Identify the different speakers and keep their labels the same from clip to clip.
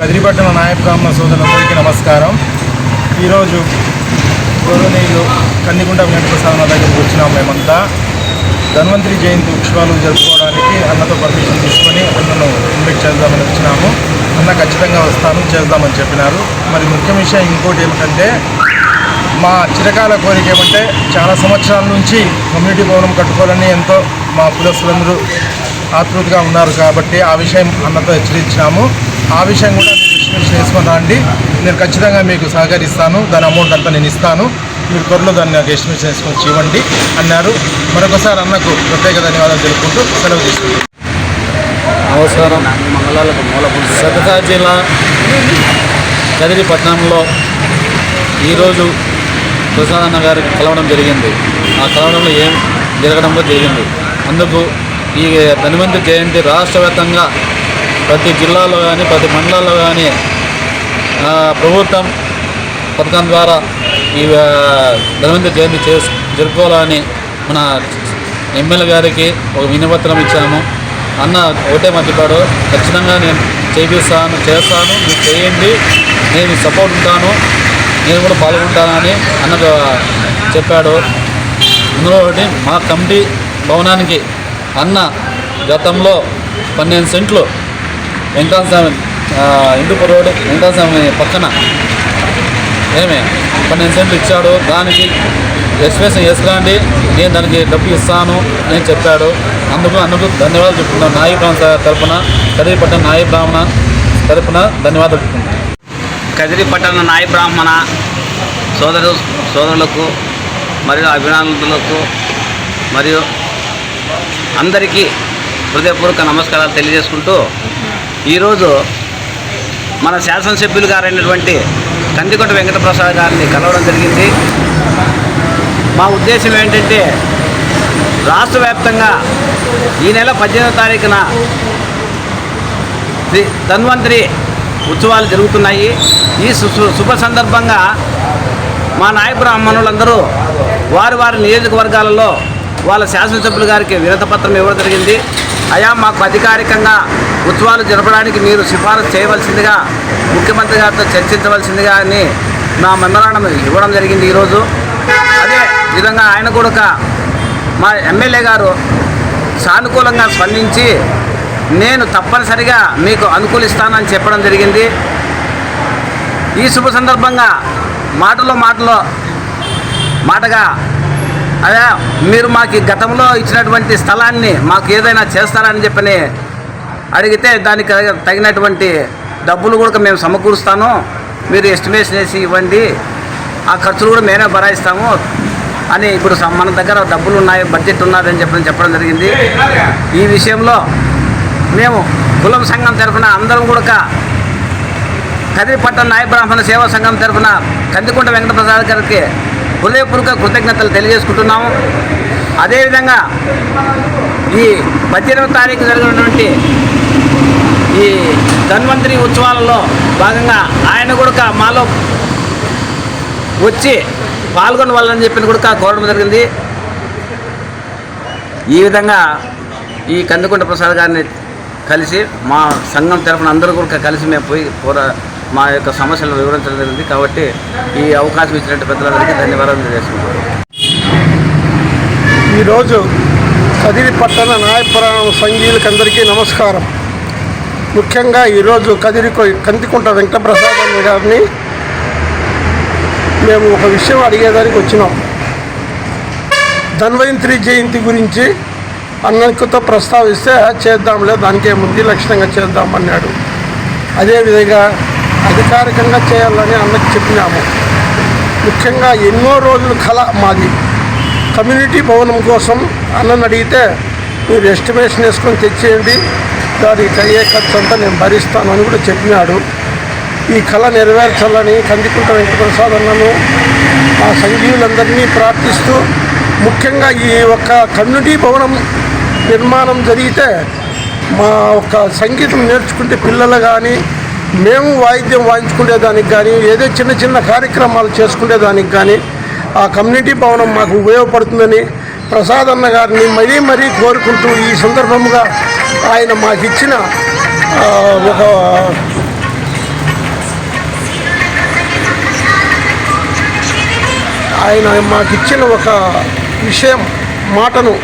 Speaker 1: కదిరిపట్టణ నాయక సోదరులందరికీ నమస్కారం. ఈరోజు గొర్రెనీళ్ళు కన్నిగుంట వెంకటప్రసాద్ దగ్గరికి వచ్చినాం మేమంతా. ధన్వంతరి జయంతి ఉత్సవాలు జరుపుకోవడానికి అన్నతో పర్మిషన్ తీసుకొని అన్నను ఇన్వైట్ చేద్దామని వచ్చినాము. అన్న ఖచ్చితంగా వస్తాను చేద్దామని చెప్పినారు. మరి ముఖ్య విషయం ఇంకోటి ఏమిటంటే మా చిరకాల కోరిక ఏమంటే చాలా సంవత్సరాల నుంచి కమ్యూనిటీ భవనం కట్టుకోవాలని ఎంతో మా కులస్తులందరూ ఆతృతగా ఉన్నారు కాబట్టి ఆ విషయం అన్నతో హెచ్చరించినాము. ఆ విషయం కూడా మీరు ఎస్టిమేషన్ వేసుకొని రండి. నేను ఖచ్చితంగా మీకు సహకరిస్తాను. దాని అమౌంట్ అంతా నేను ఇస్తాను. మీరు త్వరలో దాన్ని నాకు ఎస్టిమేట్ చేసుకొని ఇవ్వండి అన్నారు. మరొకసారి అన్నకు ప్రత్యేక ధన్యవాదాలు తెలుపుకుంటూ సెలవు తీసుకుంటాను
Speaker 2: నమస్కారం. సతతా జిల్లా కదిరి పట్టణంలో ఈరోజు ప్రసాదన్న గారికి కలవడం జరిగింది. ఆ కలవడంలో ఏం జరగడంలో జరిగింది. అందుకు ఈ ధన్వంతరి జయంతి రాష్ట్ర వ్యాప్తంగా ప్రతి జిల్లాలో కానీ ప్రతి మండలాల్లో కానీ ప్రభుత్వం పథకం ద్వారా ఈ ఆ, ధన్వంతరి జయంతి చేసు జరుపుకోవాలని మన ఎమ్మెల్యే గారికి ఒక వినపత్రం ఇచ్చాము. అన్న ఒకటే మర్చిపోయాడు ఖచ్చితంగా నేను చేపిస్తాను చేస్తాను మీరు చేయండి నేను సపోర్ట్ ఉంటాను నేను కూడా పాల్గొంటానని అన్న చెప్పాడు. ఇందులో ఒకటి మా కమిటీ భవనానికి అన్న గతంలో పన్నెండు సెంట్లు వెంకటస్వామి ఇందుపూర్ రోడ్ వెంకటస్వామి పక్కన ఏమే పన్నెండు సెంట్లు ఇచ్చాడు. దానికి ఎక్స్ప్రెషన్ చేసుకోండి నేను దానికి డబ్బు ఇస్తాను నేను చెప్పాడు. అందుకు అందుకు ధన్యవాదాలు చెప్తున్నాను. నాయి బ్రాహ్మణ తరఫున కదిరిపట్టిన నాయి బ్రాహ్మణ తరఫున ధన్యవాదాలు చెప్తున్నాను.
Speaker 3: కదిరి పట్టణ నాయ బ్రాహ్మణ సోదరు సోదరులకు మరియు అభినందనలకు మరియు అందరికీ హృదయపూర్వక నమస్కారాలు తెలియజేసుకుంటూ ఈరోజు మన శాసనసభ్యులు గారైనటువంటి కందికొండ వెంకటప్రసాద్ గారిని కలవడం జరిగింది. మా ఉద్దేశం ఏంటంటే రాష్ట్ర వ్యాప్తంగా ఈ నెల పద్దెనిమిదో తారీఖున ధన్వంతరి ఉత్సవాలు జరుగుతున్నాయి. ఈ శుభ సందర్భంగా మా నాయ బ్రాహ్మణులందరూ వారి వారి నియోజకవర్గాలలో వాళ్ళ శాసనసభ్యులు గారికి వినతపత్రం ఇవ్వడం జరిగింది. అయా మాకు అధికారికంగా ఉత్సవాలు జరపడానికి మీరు సిఫారసు చేయవలసిందిగా ముఖ్యమంత్రి గారితో చర్చించవలసిందిగా అని మా మెమరాండం ఇవ్వడం జరిగింది ఈరోజు. అదే విధంగా ఆయన కూడా ఒక మా ఎమ్మెల్యే గారు సానుకూలంగా స్పందించి నేను తప్పనిసరిగా మీకు అనుకూలిస్తానని చెప్పడం జరిగింది. ఈ శుభ సందర్భంగా మాటలో మాటలో మాటగా అదే మీరు మాకు గతంలో ఇచ్చినటువంటి స్థలాన్ని మాకు ఏదైనా చేస్తారని చెప్పని అడిగితే దానికి తగినటువంటి డబ్బులు కూడా మేము సమకూరుస్తాను. మీరు ఎస్టిమేషన్ వేసి ఇవ్వండి. ఆ ఖర్చులు కూడా మేమే భరాయిస్తాము అని ఇప్పుడు మన దగ్గర డబ్బులు ఉన్నాయి బడ్జెట్ ఉన్నదని చెప్పని చెప్పడం జరిగింది. ఈ విషయంలో మేము కులం సంఘం తరఫున అందరం కూడా కదిరిపట్నం నాయ బ్రాహ్మణ సేవా సంఘం తరఫున కందికుంట వెంకటప్రసాద్ గారికి హృదయపూర్వక కృతజ్ఞతలు తెలియజేసుకుంటున్నాము. అదేవిధంగా ఈ పద్దెనిమిది తారీఖు జరిగినటువంటి ఈ ధన్వంతరి ఉత్సవాలలో భాగంగా ఆయన కూడా మాలో వచ్చి పాల్గొనవాలని వాళ్ళని చెప్పిన కూడా కోరడం జరిగింది. ఈ విధంగా ఈ కందుకుంట ప్రసాద్ గారిని కలిసి మా సంఘం తరఫున అందరూ కూడా కలిసి మేము పోయి పోరా మా యొక్క సమస్యలను వివరించడం జరిగింది కాబట్టి ఈ అవకాశం ఇచ్చినట్టు పెద్దలందరికీ ధన్యవాదాలు తెలియజేసుకుంటున్నాను
Speaker 4: ఈరోజు కదిరి పట్టణ నాయపురాణం సంఘీయులకందరికీ నమస్కారం. ముఖ్యంగా ఈరోజు కదిరి కందికుంట వెంకటప్రసాద్ అన్న గారిని మేము ఒక విషయం అడిగేదానికి వచ్చినాం. ధన్వంతరి జయంతి గురించి అన్నకుతో ప్రస్తావిస్తే చేద్దాంలే దానికే ముందు లక్షణంగా చేద్దామన్నాడు అదేవిధంగా అధికారికంగా చేయాలని అన్నకి చెప్పినాము. ముఖ్యంగా ఎన్నో రోజుల కళ మాది. కమ్యూనిటీ భవనం కోసం అన్నని అడిగితే మీరు ఎస్టిమేషన్ వేసుకొని తెచ్చేయండి. దానికి అయ్యే ఖర్చు అంతా నేను భరిస్తాను అని కూడా చెప్పినాడు. ఈ కళ నెరవేర్చాలని కందికుంట వెంకటప్రసాద్ అన్నను ఆ సంఘీయులందరినీ ప్రార్థిస్తూ ముఖ్యంగా ఈ ఒక్క కమ్యూనిటీ భవనం నిర్మాణం జరిగితే మా ఒక సంగీతం నేర్చుకుంటే పిల్లలు కానీ మేము వాయిద్యం వాయించుకునేదానికి కానీ ఏదో చిన్న చిన్న కార్యక్రమాలు చేసుకునేదానికి కానీ ఆ కమ్యూనిటీ భవనం మాకు ఉపయోగపడుతుందని ప్రసాద్ అన్న గారిని మరీ మరీ కోరుకుంటూ ఈ సందర్భంగా ఆయన మాకు ఇచ్చిన ఒక ఆయన మాకు ఇచ్చిన ఒక విషయం మాటను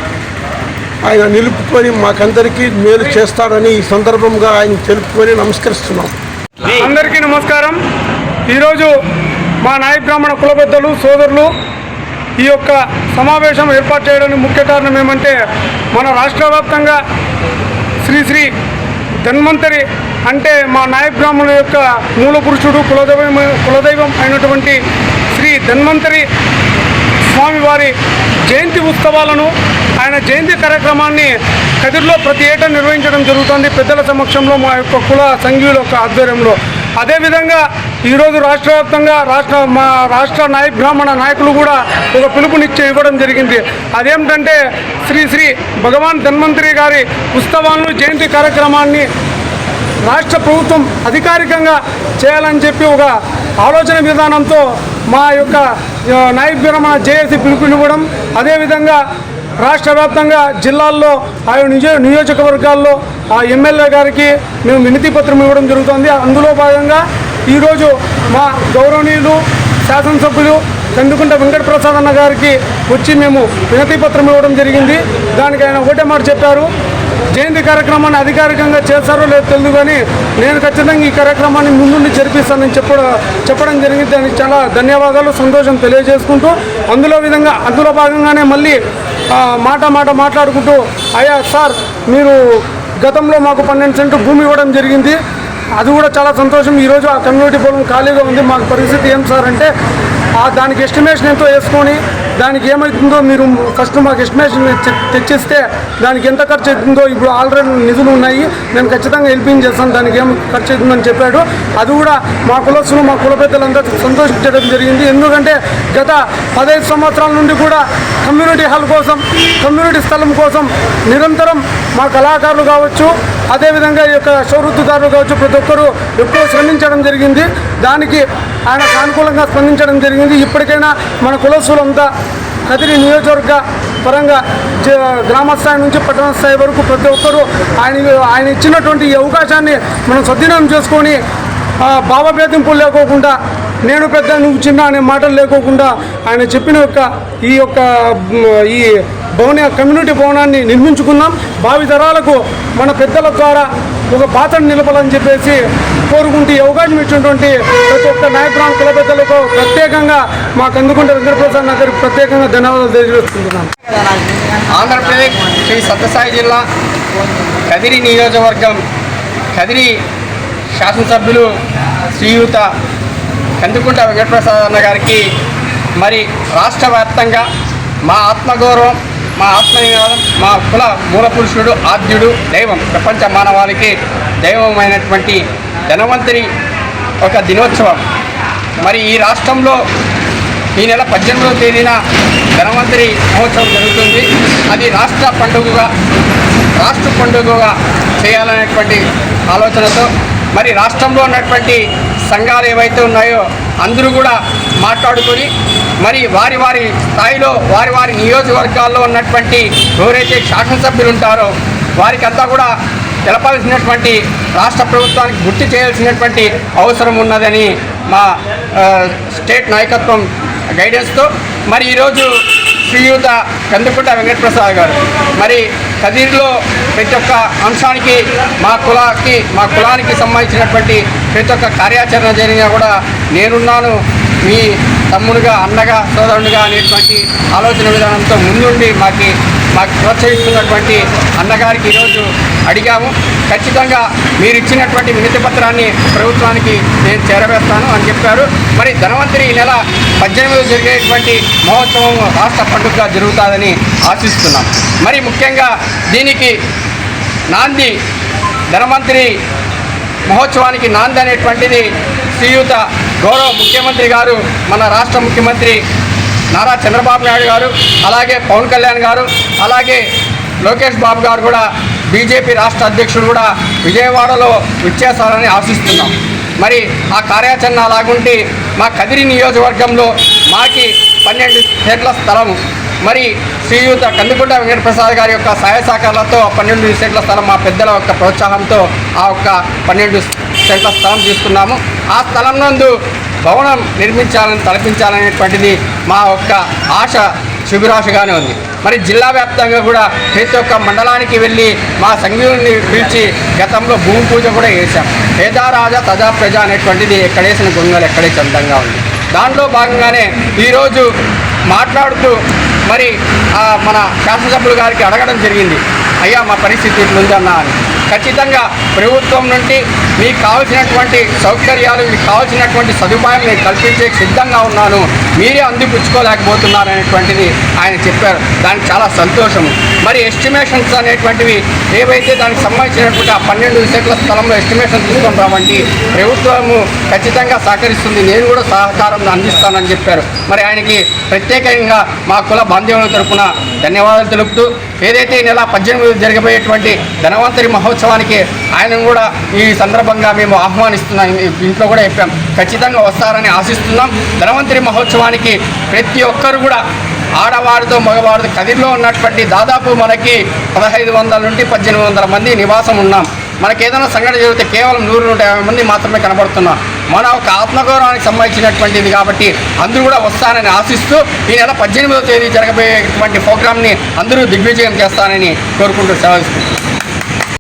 Speaker 4: ఆయన నిలుపుకొని మాకందరికీ మేలు చేస్తాడని ఈ సందర్భంగా ఆయన తెలుపుకొని నమస్కరిస్తున్నాం.
Speaker 5: అందరికీ నమస్కారం. ఈరోజు మా నాయ బ్రాహ్మణ కుల పెద్దలు సోదరులు ఈ యొక్క సమావేశం ఏర్పాటు చేయడానికి ముఖ్య కారణం ఏమంటే మన రాష్ట్ర వ్యాప్తంగా శ్రీ శ్రీ ధన్వంతరి అంటే మా నాయ బ్రాహ్మణుల యొక్క మూల పురుషుడు కులదైవం కులదైవం అయినటువంటి శ్రీ ధన్వంతరి స్వామివారి జయంతి ఉత్సవాలను ఆయన జయంతి కార్యక్రమాన్ని కదిరిలో ప్రతి ఏటా నిర్వహించడం జరుగుతుంది. పెద్దల సమక్షంలో మా యొక్క కుల సంఘీయుల యొక్క ఆధ్వర్యంలో. అదేవిధంగా ఈరోజు రాష్ట్ర వ్యాప్తంగా రాష్ట్ర మా రాష్ట్ర నాయ బ్రాహ్మణ నాయకులు కూడా ఒక పిలుపునిచ్చి ఇవ్వడం జరిగింది. అదేమిటంటే శ్రీ శ్రీ భగవాన్ ధన్వంతరి గారి ఉత్సవాలను జయంతి కార్యక్రమాన్ని రాష్ట్ర ప్రభుత్వం అధికారికంగా చేయాలని చెప్పి ఒక ఆలోచన విధానంతో మా యొక్క నాయక బ్రాహ్మణ జేఏసీ పిలుపునివ్వడం. అదేవిధంగా రాష్ట్ర వ్యాప్తంగా జిల్లాల్లో ఆయా నిజ నియోజకవర్గాల్లో ఆ ఎమ్మెల్యే గారికి మేము వినతి పత్రం ఇవ్వడం జరుగుతుంది. అందులో భాగంగా ఈరోజు మా గౌరవనీయులు శాసనసభ్యులు చందుకుంట వెంకట ప్రసాద్ అన్న గారికి వచ్చి మేము వినతి పత్రం ఇవ్వడం జరిగింది. దానికి ఆయన ఒకటే మాట చెప్పారు. జయంతి కార్యక్రమాన్ని అధికారికంగా చేస్తారో లేదో తెలియదు కానీ నేను ఖచ్చితంగా ఈ కార్యక్రమాన్ని ముందుండి జరిపిస్తానని చెప్పడం చెప్పడం జరిగింది. దానికి చాలా ధన్యవాదాలు సంతోషం తెలియజేసుకుంటూ అందులో విధంగా అందులో భాగంగానే మళ్ళీ మాట మాట మాట్లాడుకుంటూ అయ్యా సార్ మీరు గతంలో మాకు పన్నెండు సెంటు భూమి ఇవ్వడం జరిగింది. అది కూడా చాలా సంతోషం. ఈరోజు ఆ కమ్యూనిటీ పొలం ఖాళీగా ఉంది. మాకు పరిస్థితి ఏం సార్ అంటే దానికి ఎస్టిమేషన్ ఎంతో వేసుకొని దానికి ఏమవుతుందో మీరు ఫస్ట్ మాకు ఎస్టిమేషన్ తె- తెచ్చిస్తే దానికి ఎంత ఖర్చు అవుతుందో ఇప్పుడు ఆల్రెడీ నిధులు ఉన్నాయి. నేను ఖచ్చితంగా హెల్పింగ్ చేస్తాను దానికి ఏం ఖర్చు అవుతుందని చెప్పాడు. అది కూడా మా కులస్తులు మా కుల పెద్దలంతా సంతోషించడం జరిగింది. ఎందుకంటే గత పదహైదు సంవత్సరాల నుండి కూడా కమ్యూనిటీ హాల్ కోసం కమ్యూనిటీ స్థలం కోసం నిరంతరం మా కళాకారులు కావచ్చు అదేవిధంగా ఈ యొక్క సౌరుద్దుదారులు కావచ్చు ప్రతి ఒక్కరూ ఎక్కువ శ్రమించడం జరిగింది. దానికి ఆయన సానుకూలంగా స్పందించడం జరిగింది. ఇప్పటికైనా మన కులస్తులంతా కదిరి నియోజకవర్గ పరంగా గ్రామస్థాయి గ్రామ స్థాయి నుంచి పట్టణ స్థాయి వరకు ప్రతి ఒక్కరూ ఆయన ఆయన ఇచ్చినటువంటి ఈ అవకాశాన్ని మనం సద్వినియోగం చేసుకొని భావభేదింపులు లేకోకుండా నేను పెద్ద నువ్వు చిన్న అనే మాటలు లేకోకుండా ఆయన చెప్పిన యొక్క ఈ యొక్క ఈ భవన కమ్యూనిటీ భవనాన్ని నిర్మించుకుందాం. భావి తరాలకు మన పెద్దల ద్వారా ఒక పాత్రను నిలపాలని చెప్పేసి కోరుకుంటూ అవకాశం ఇచ్చినటువంటి ప్రతి ఒక్క నాయకురాలు కుల పెద్దలకు ప్రత్యేకంగా మాకు అందుకుంటే వెంకటప్రసాద్ నగర్ ప్రత్యేకంగా ధన్యవాదాలు తెలియజేస్తున్నాను
Speaker 6: ఆంధ్రప్రదేశ్ శ్రీ సత్యసాయి జిల్లా కదిరి నియోజకవర్గం కదిరి శాసనసభ్యులు శ్రీయుత కందుకుంట వెంకటప్రసాద్ అన్న గారికి మరి రాష్ట్ర వ్యాప్తంగా మా ఆత్మగౌరవం మా ఆత్మనినాదం మా కుల మూల పురుషుడు ఆద్యుడు దైవం ప్రపంచ మానవాళికి దైవమైనటువంటి ధనవంతుని ఒక దినోత్సవం. మరి ఈ రాష్ట్రంలో ఈ నెల పద్దెనిమిదవ తేదీన ధనవంతరి మహోత్సవం జరుగుతుంది. అది రాష్ట్ర పండుగగా రాష్ట్ర పండుగగా చేయాలనేటువంటి ఆలోచనతో మరి రాష్ట్రంలో ఉన్నటువంటి సంఘాలు ఏవైతే ఉన్నాయో అందరూ కూడా మాట్లాడుకొని మరి వారి వారి స్థాయిలో వారి వారి నియోజకవర్గాల్లో ఉన్నటువంటి ఎవరైతే శాసనసభ్యులు ఉంటారో వారికంతా కూడా తెలపాల్సినటువంటి రాష్ట్ర ప్రభుత్వానికి గుర్తు చేయాల్సినటువంటి అవసరం ఉన్నదని మా స్టేట్ నాయకత్వం గైడెన్స్తో మరి ఈరోజు శ్రీయుత కందుకుంట వెంకటప్రసాద్ గారు మరి కదిరిలో ప్రతి ఒక్క అంశానికి మా కులాకి మా కులానికి సంబంధించినటువంటి ప్రతి ఒక్క కార్యాచరణ జరిగినా కూడా నేనున్నాను. మీ తమ్ముడుగా అన్నగా సోదరుడుగా అనేటువంటి ఆలోచన విధానంతో ముందుండి మాకి మాకు ప్రోత్సహిస్తున్నటువంటి అన్నగారికి ఈరోజు అడిగాము. ఖచ్చితంగా మీరు ఇచ్చినటువంటి వినతి పత్రాన్ని ప్రభుత్వానికి నేను చేరవేస్తాను అని చెప్పారు. మరి ధనవంతరి ఈ నెల పద్దెనిమిది జరిగేటువంటి మహోత్సవం రాష్ట్ర పండుగగా జరుగుతుందని ఆశిస్తున్నాం. మరి ముఖ్యంగా దీనికి నాంది ధనవంతరి మహోత్సవానికి నాంది అనేటువంటిది శ్రీయుత గౌరవ ముఖ్యమంత్రి గారు మన రాష్ట్ర ముఖ్యమంత్రి నారా చంద్రబాబు నాయుడు గారు అలాగే పవన్ కళ్యాణ్ గారు అలాగే లోకేష్ బాబు గారు కూడా బీజేపీ రాష్ట్ర అధ్యక్షుడు కూడా విజయవాడలో విచ్చేస్తారని ఆశిస్తున్నాం. మరి ఆ కార్యాచరణ అలాగుంటే మా కదిరి నియోజకవర్గంలో మాకి పన్నెండు సెట్ల స్థలం. మరి శ్రీయుత కందుకుంట వెంకటప్రసాద్ గారి యొక్క సహాయ సహకారాలతో పన్నెండు సెంట్ల స్థలం మా పెద్దల యొక్క ప్రోత్సాహంతో ఆ ఒక్క పన్నెండు సెంట్ల స్థలం తీసుకున్నాము. ఆ స్థలం నందు భవనం నిర్మించాలని తలపించాలనేటువంటిది మా యొక్క ఆశ శుభిరాశగానే ఉంది. మరి జిల్లా వ్యాప్తంగా కూడా ప్రతి ఒక్క మండలానికి వెళ్ళి మా సంఘీయుల్ని పిలిచి గతంలో భూమి పూజ కూడా చేశాం. పేదారాజా తదా ప్రజ అనేటువంటిది ఎక్కడేసిన గొంగలు ఎక్కడే చందంగా ఉంది. దాంట్లో భాగంగానే ఈరోజు మాట్లాడుతూ మరి మన శాసనసభ్యులు గారికి అడగడం జరిగింది. అయ్యా మా పరిస్థితి ఇట్లుందన్నా అని. ఖచ్చితంగా ప్రభుత్వం నుండి మీకు కావాల్సినటువంటి సౌకర్యాలు మీకు కావాల్సినటువంటి సదుపాయాలు నేను కల్పించే సిద్ధంగా ఉన్నాను. మీరే అందిపుచ్చుకోలేకపోతున్నారు అనేటువంటిది ఆయన చెప్పారు. దానికి చాలా సంతోషం. మరి ఎస్టిమేషన్స్ అనేటువంటివి ఏవైతే దానికి సంబంధించినటువంటి ఆ పన్నెండు సెట్ల స్థలంలో ఎస్టిమేషన్ తీసుకొని రావండి ప్రభుత్వము ఖచ్చితంగా సహకరిస్తుంది. నేను కూడా సహకారం అందిస్తానని చెప్పారు. మరి ఆయనకి ప్రత్యేకంగా మా కుల బాంధవుల తరఫున ధన్యవాదాలు తెలుపుతూ ఏదైతే నెల పద్దెనిమిది జరగబోయేటువంటి ధనవంతరి మహోత్సవం ఉత్సవానికి ఆయనను కూడా ఈ సందర్భంగా మేము ఆహ్వానిస్తున్నాం. ఇంట్లో కూడా చెప్పాం. ఖచ్చితంగా వస్తారని ఆశిస్తున్నాం. ధనవంతరి మహోత్సవానికి ప్రతి ఒక్కరు కూడా ఆడవారితో మగవారితో కదిరిలో ఉన్నటువంటి దాదాపు మనకి పదహైదు వందల నుండి పద్దెనిమిది వందల మంది నివాసం ఉన్నాం. మనకి ఏదైనా సంఘటన జరిగితే కేవలం నూరు నూట యాభై మంది మాత్రమే కనబడుతున్నాం. మన ఒక ఆత్మగౌరవానికి సంబంధించినటువంటిది కాబట్టి అందరూ కూడా వస్తారని ఆశిస్తూ ఈ నెల పద్దెనిమిదవ తేదీ జరగబోయేటువంటి ప్రోగ్రామ్ని అందరూ దిగ్విజయం చేస్తానని కోరుకుంటూ సెలవిస్తున్నాం.